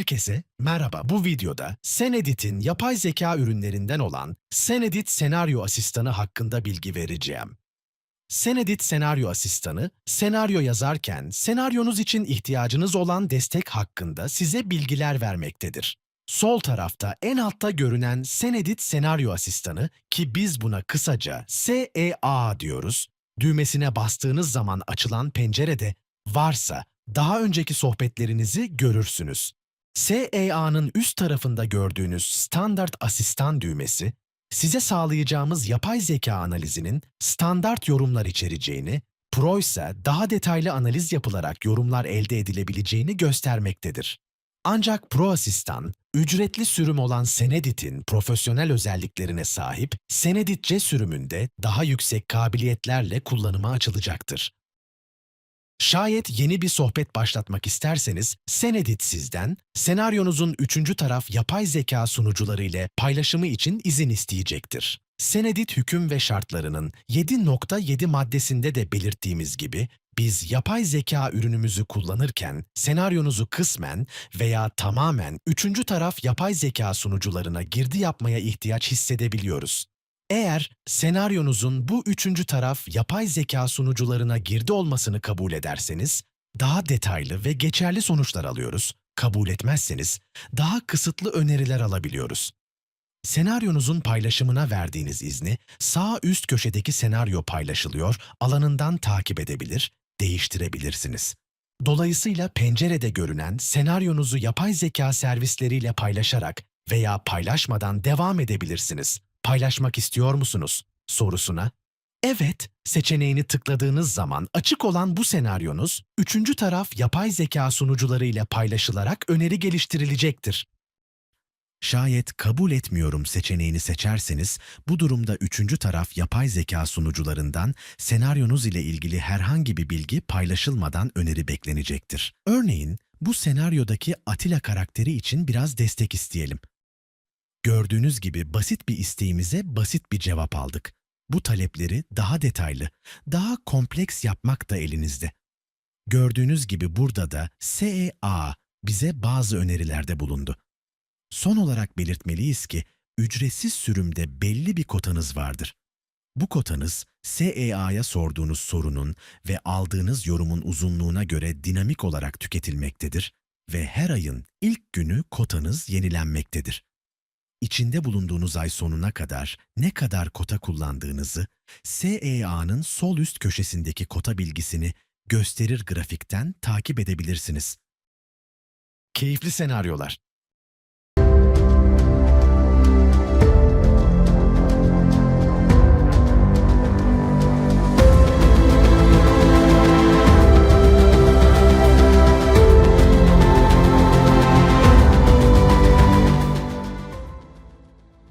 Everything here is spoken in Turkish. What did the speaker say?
Herkese merhaba. Bu videoda Senedit'in yapay zeka ürünlerinden olan Senedit Senaryo Asistanı hakkında bilgi vereceğim. Senedit Senaryo Asistanı, senaryo yazarken senaryonuz için ihtiyacınız olan destek hakkında size bilgiler vermektedir. Sol tarafta en altta görünen Senedit Senaryo Asistanı ki biz buna kısaca SEA diyoruz, düğmesine bastığınız zaman açılan pencerede varsa daha önceki sohbetlerinizi görürsünüz. SEA'nın üst tarafında gördüğünüz standart asistan düğmesi, size sağlayacağımız yapay zeka analizinin standart yorumlar içereceğini, Pro ise daha detaylı analiz yapılarak yorumlar elde edilebileceğini göstermektedir. Ancak Pro Asistan, ücretli sürüm olan Senedit'in profesyonel özelliklerine sahip Senedit C sürümünde daha yüksek kabiliyetlerle kullanıma açılacaktır. Şayet yeni bir sohbet başlatmak isterseniz, Senedit sizden, senaryonuzun üçüncü taraf yapay zeka sunucuları ile paylaşımı için izin isteyecektir. Senedit hüküm ve şartlarının 7.7 maddesinde de belirttiğimiz gibi, biz yapay zeka ürünümüzü kullanırken senaryonuzu kısmen veya tamamen üçüncü taraf yapay zeka sunucularına girdi yapmaya ihtiyaç hissedebiliyoruz. Eğer senaryonuzun bu üçüncü taraf yapay zeka sunucularına girdi olmasını kabul ederseniz, daha detaylı ve geçerli sonuçlar alıyoruz. Kabul etmezseniz, daha kısıtlı öneriler alabiliyoruz. Senaryonuzun paylaşımına verdiğiniz izni sağ üst köşedeki senaryo paylaşılıyor alanından takip edebilir, değiştirebilirsiniz. Dolayısıyla pencerede görünen senaryonuzu yapay zeka servisleriyle paylaşarak veya paylaşmadan devam edebilirsiniz. Paylaşmak istiyor musunuz? sorusuna Evet seçeneğini tıkladığınız zaman açık olan bu senaryonuz üçüncü taraf yapay zeka sunucuları ile paylaşılarak öneri geliştirilecektir. Şayet kabul etmiyorum seçeneğini seçerseniz bu durumda üçüncü taraf yapay zeka sunucularından senaryonuz ile ilgili herhangi bir bilgi paylaşılmadan öneri beklenecektir. Örneğin bu senaryodaki Atilla karakteri için biraz destek isteyelim. Gördüğünüz gibi basit bir isteğimize basit bir cevap aldık. Bu talepleri daha detaylı, daha kompleks yapmak da elinizde. Gördüğünüz gibi burada da SEA bize bazı önerilerde bulundu. Son olarak belirtmeliyiz ki ücretsiz sürümde belli bir kotanız vardır. Bu kotanız SEA'ya sorduğunuz sorunun ve aldığınız yorumun uzunluğuna göre dinamik olarak tüketilmektedir ve her ayın ilk günü kotanız yenilenmektedir. İçinde bulunduğunuz ay sonuna kadar ne kadar kota kullandığınızı SEA'nın sol üst köşesindeki kota bilgisini gösterir grafikten takip edebilirsiniz. Keyifli senaryolar